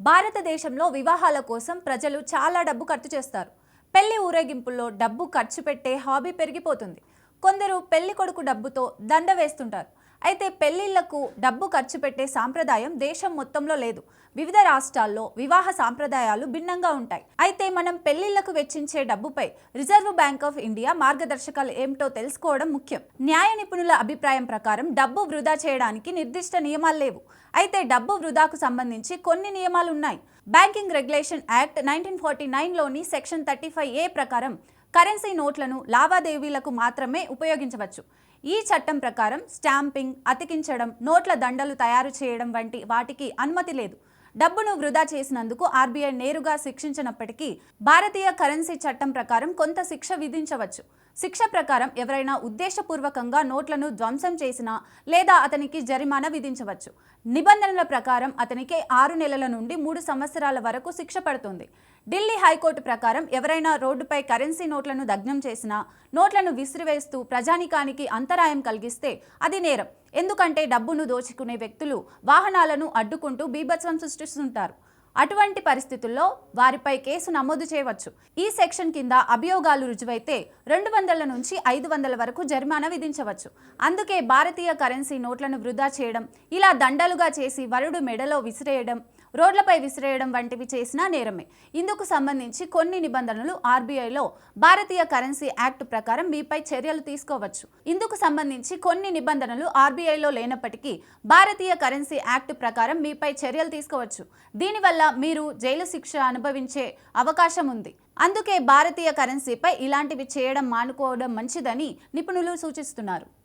భారతదేశంలో వివాహాల కోసం ప్రజలు చాలా డబ్బు ఖర్చు చేస్తారు. పెళ్ళి ఊరేగింపుల్లో డబ్బు ఖర్చు పెట్టే హాబీ పెరిగిపోతుంది. కొందరు పెళ్ళి కొడుకు డబ్బుతో దండ వేస్తుంటారు. అయితే పెళ్ళిళ్ళకు డబ్బు ఖర్చు పెట్టే సాంప్రదాయం దేశం మొత్తంలో లేదు. వివిధ రాష్ట్రాల్లో వివాహ సాంప్రదాయాలు భిన్నంగా ఉంటాయి. అయితే మనం పెళ్ళిళ్ళకు వెచ్చించే డబ్బుపై రిజర్వ్ బ్యాంక్ ఆఫ్ ఇండియా మార్గదర్శకాలు ఏమిటో తెలుసుకోవడం ముఖ్యం. న్యాయ నిపుణుల అభిప్రాయం ప్రకారం డబ్బు వృధా చేయడానికి నిర్దిష్ట నియమాలు లేవు. అయితే డబ్బు వృధాకు సంబంధించి కొన్ని నియమాలు ఉన్నాయి. Banking regulation act nineteen forty నైన్లోని section thirty five A ప్రకారం కరెన్సీ నోట్లను లావాదేవీలకు మాత్రమే ఉపయోగించవచ్చు. ఈ చట్టం ప్రకారం స్టాంపింగ్ అతికించడం నోట్ల దండలు తయారు చేయడం వంటి వాటికి అనుమతి లేదు. డబ్బును వృధా చేసినందుకు ఆర్బీఐ నేరుగా శిక్షించినప్పటికీ భారతీయ కరెన్సీ చట్టం ప్రకారం కొంత శిక్ష విధించవచ్చు. శిక్ష ప్రకారం ఎవరైనా ఉద్దేశపూర్వకంగా నోట్లను ధ్వంసం చేసినా లేదా అతనికి జరిమానా విధించవచ్చు. నిబంధనల ప్రకారం అతనికి ఆరు నెలల నుండి మూడు సంవత్సరాల వరకు శిక్ష పడుతుంది. ఢిల్లీ హైకోర్టు ప్రకారం ఎవరైనా రోడ్డుపై కరెన్సీ నోట్లను దగ్నం చేసినా నోట్లను విసిరివేస్తూ ప్రజానికానికి అంతరాయం కలిగిస్తే అది నేరం. ఎందుకంటే డబ్బును దోచుకునే వ్యక్తులు వాహనాలను అడ్డుకుంటూ బీభత్సం సృష్టిస్తుంటారు. అటువంటి పరిస్థితుల్లో వారిపై కేసు నమోదు చేయవచ్చు. ఈ సెక్షన్ కింద అభియోగాలు రుజువైతే రెండు వందల నుంచి ఐదు వందల వరకు జరిమానా విధించవచ్చు. అందుకే భారతీయ కరెన్సీ నోట్లను వృధా చేయడం ఇలా దండలుగా చేసి వరుడు మెడలో విసిరేయడం రోడ్లపై విసిరేయడం వంటివి చేసినా నేరమే. ఇందుకు సంబంధించి కొన్ని నిబంధనలు ఆర్బీఐలో భారతీయ కరెన్సీ యాక్ట్ ప్రకారం మీపై చర్యలు తీసుకోవచ్చు. ఇందుకు సంబంధించి కొన్ని నిబంధనలు ఆర్బీఐలో లేనప్పటికీ భారతీయ కరెన్సీ యాక్ట్ ప్రకారం మీపై చర్యలు తీసుకోవచ్చు. దీనివల్ల మీరు జైలు శిక్ష అనుభవించే అవకాశం ఉంది. అందుకే భారతీయ కరెన్సీపై ఇలాంటివి చేయడం మానుకోవడం మంచిదని నిపుణులు సూచిస్తున్నారు.